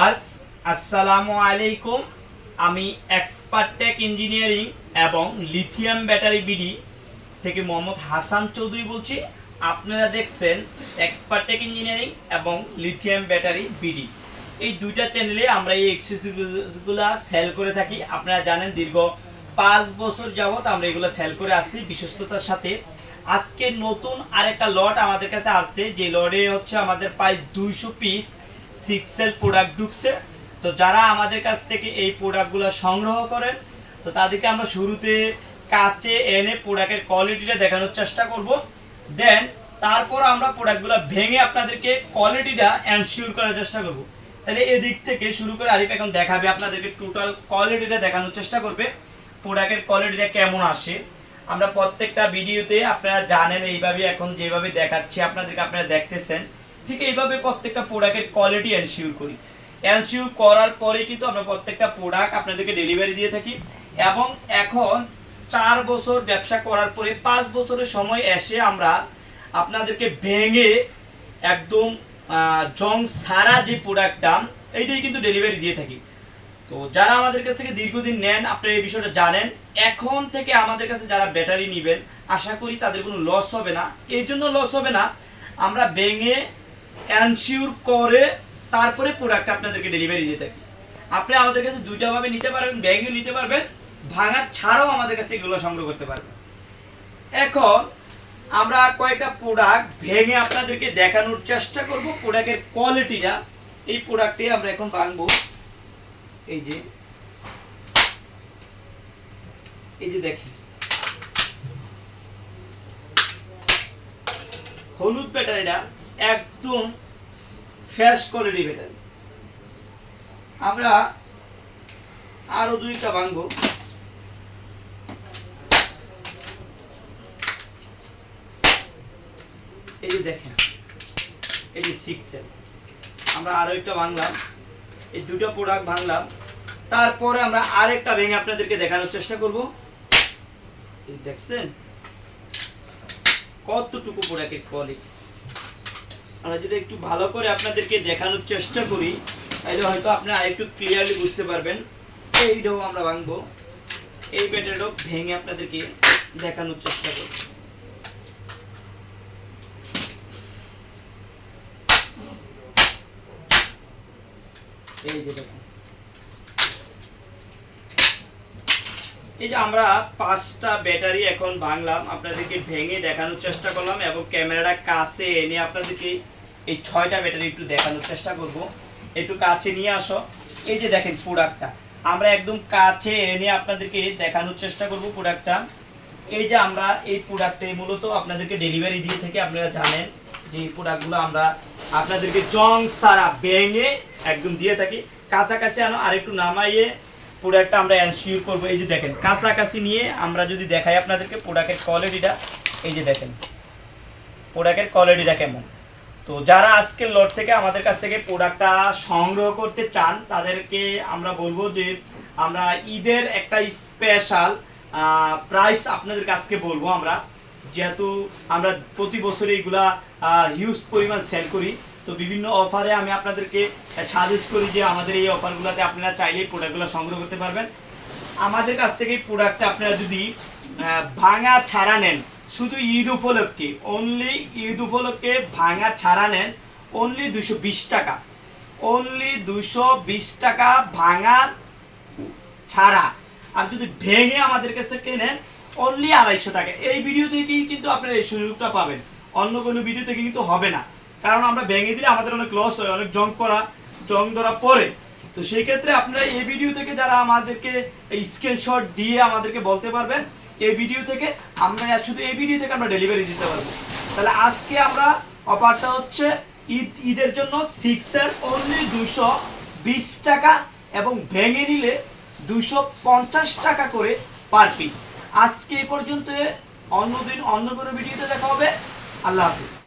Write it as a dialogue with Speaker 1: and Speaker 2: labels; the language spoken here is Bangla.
Speaker 1: আসসালামু আলাইকুম। আমি এক্সপার্ট টেক ইঞ্জিনিয়ারিং এবং লিথিয়াম ব্যাটারি বিডি থেকে মোহাম্মদ হাসান চৌধুরী বলছি। আপনারা দেখছেন এক্সপার্ট টেক ইঞ্জিনিয়ারিং এবং লিথিয়াম ব্যাটারি বিডি এই দুইটা চ্যানেলে আমরা এই এক্সেসরিজগুলো সেল করে থাকি। আপনারা জানেন দীর্ঘ পাঁচ বছর যাবত আমরা এগুলো সেল করে আসছি বিশ্বস্ততার সাথে। আজকে নতুন আরেকটা লট আমাদের কাছে আসছে। যে লটে হচ্ছে আমাদের প্রায় দুইশো পিস সিক্স সেল প্রোডাক্ট ঢুকছে। তো যারা আমাদের কাছ থেকে এই প্রোডাক্টগুলো সংগ্রহ করেন, তো তাদেরকে আমরা শুরুতে কাছে এনে প্রোডাক্টের কোয়ালিটিটা দেখানোর চেষ্টা করব। দেন তারপর আমরা প্রোডাক্টগুলো ভেঙে আপনাদেরকে কোয়ালিটিটা এনশিওর করার চেষ্টা করব। তাহলে এদিক থেকে শুরু করে আরিফ এখন দেখাবে, আপনাদেরকে টোটাল কোয়ালিটিটা দেখানোর চেষ্টা করবে। প্রোডাক্টের কোয়ালিটিটা কেমন আসে। আমরা প্রত্যেকটা ভিডিওতে আপনারা জানেন, এইভাবে এখন যেভাবে দেখাচ্ছি, আপনাদেরকে আপনারা দেখতেছেন। ঠিক এইভাবে প্রত্যেকটা প্রোডাক্টের কোয়ালিটি এনশিওর করি। এনশিওর করার পরে কিন্তু আমরা প্রত্যেকটা প্রোডাক্ট আপনাদেরকে ডেলিভারি দিয়ে থাকি এবং এখন চার বছর ব্যবসা করার পরে পাঁচ বছরের সময় এসে আমরা আপনাদেরকে ভেঙে একদম জং সারা যে প্রোডাক্টটা এইটাই কিন্তু ডেলিভারি দিয়ে থাকি। তো যারা আমাদের কাছ থেকে দীর্ঘদিন নেন, আপনারা এই বিষয়টা জানেন। এখন থেকে আমাদের কাছে যারা ব্যাটারি নেবেন, আশা করি তাদের কোনো লস হবে না। এই জন্য লস হবে না। আমরা ভেঙে অ্যানশিওর করে তারপরে প্রোডাক্ট আপনাদেরকে ডেলিভারি দিয়ে থাকি। আপনি আমাদের কাছে দুইটাভাবে নিতে পারবেন ব্যাঙ্গেও নিতে পারবেন ভাঙা ছাড়াও আমাদের কাছ এগুলো সংগ্রহ করতে পারবেন। এখন আমরা কয়েকটা প্রোডাক্ট ভেঙে আপনাদেরকে দেখানোর চেষ্টা করব প্রোডাক্টের কোয়ালিটিটা এই প্রোডাক্টে আমরা এখন ভাঙবো। এই যে এই যে দেখেন। হলুদ ব্যাটারিটা একদম ফ্রেশ কোয়ালিটি ব্যাটারি আমরা আরও দুইটা ভাঙবো। এই যে দেখেন, এই যে সিক্স আমরা আরও একটা ভাঙলাম, এই দুটো প্রোডাক্ট ভাঙলাম। তারপরে আমরা আরেকটা ভেঙে আপনাদেরকে দেখানোর চেষ্টা করব। দেখছেন? কতটুকু প্রোডাক্টের কোয়ালিটি আমরা যদি একটু ভালো করে আপনাদেরকে দেখানোর চেষ্টা করি, তাহলে হয়তো আপনি আরেকটু ক্লিয়ারলি বুঝতে পারবেন। এইটাও আমরা ভাঙবো। এই ব্যাটারিটাও ভেঙে আপনাদেরকে দেখানোর চেষ্টা করব। এই যে দেখুন। এই যে আমরা পাঁচটা ব্যাটারি এখন ভাঙলাম, আপনাদেরকে ভেঙে দেখানোর চেষ্টা করলাম এবং ক্যামেরাটা কাছে এনে আপনাদেরকে এই ছয়টা ব্যাটারি একটু দেখানোর চেষ্টা করব। একটু কাছে নিয়ে আসো। এই যে দেখেন প্রোডাক্টটা আমরা একদম কাছে এনে আপনাদেরকে দেখানোর চেষ্টা করব প্রোডাক্টটা এই যে আমরা এই প্রোডাক্টে মূলত আপনাদেরকে ডেলিভারি দিয়ে থেকে, আপনারা জানেন যে এই প্রোডাক্টগুলো আমরা আপনাদেরকে জং সারা ভেঙে একদম দিয়ে থাকি। কাছাকাছি আনো, আরেকটু নামাইয়ে প্রোডাক্টটা আমরা এনশিওর করব। এই যে দেখেন, কাছাকাছি নিয়ে আমরা যদি দেখাই আপনাদেরকে প্রোডাক্টের কোয়ালিটিটা এই যে দেখেন প্রোডাক্টের কোয়ালিটিটা কেমন? তো যারা আজকের লট থেকে আমাদের কাছ থেকে প্রোডাক্টটা সংগ্রহ করতে চান, তাদেরকে আমরা বলব যে আমরা ঈদের একটা স্পেশাল প্রাইস আপনাদের কাছকে বলব আমরা। যেহেতু আমরা প্রতি বছর এইগুলা হিউজ পরিমাণ সেল করি, তো বিভিন্ন অফারে আমি আপনাদেরকে সাজেস্ট করি যে আমাদের এই অফারগুলোতে আপনারা চাইলে প্রোডাক্টগুলো সংগ্রহ করতে পারবেন। আমাদের কাছ থেকে এই প্রোডাক্টটা আপনারা যদি ভাঙা ছাড়া নেন শুধু ঈদ উপলক্ষে অনলি ঈদ উপলক্ষে ভাঙা ছাড়া নেন অনলি দুশো বিশ টাকা। অনলি দুশো বিশ টাকা ভাঙা ছাড়া। আর যদি ভেঙে আমাদের কাছে কেনেন অনলি আড়াইশো টাকা। এই ভিডিও থেকেই কিন্তু আপনারা এই সুযোগটা পাবেন। অন্য কোনো ভিডিও থেকে কিন্তু হবে না। কারণ আমরা ভেঙে দিলে আমাদের অনেক লস হয়, অনেক জং করা জং ধরা পড়ে। তো সেই ক্ষেত্রে আপনারা এই ভিডিও থেকে যারা আমাদেরকে স্ক্রিনশট দিয়ে আমাদেরকে বলতে পারবেন এই ভিডিও থেকে আমরা শুধু এই ভিডিও থেকে আমরা ডেলিভারি দিতে পারব। তাহলে আজকে আমরা অফারটা হচ্ছে ঈদ, ঈদের জন্য সিক্সের অনলি দুশো বিশ টাকা এবং ভেঙে নিলে দুশো পঞ্চাশ টাকা করে পার পিস আজকে এই পর্যন্ত অন্য দিন অন্য কোনো ভিডিওতে দেখা হবে। আল্লাহ হাফিজ।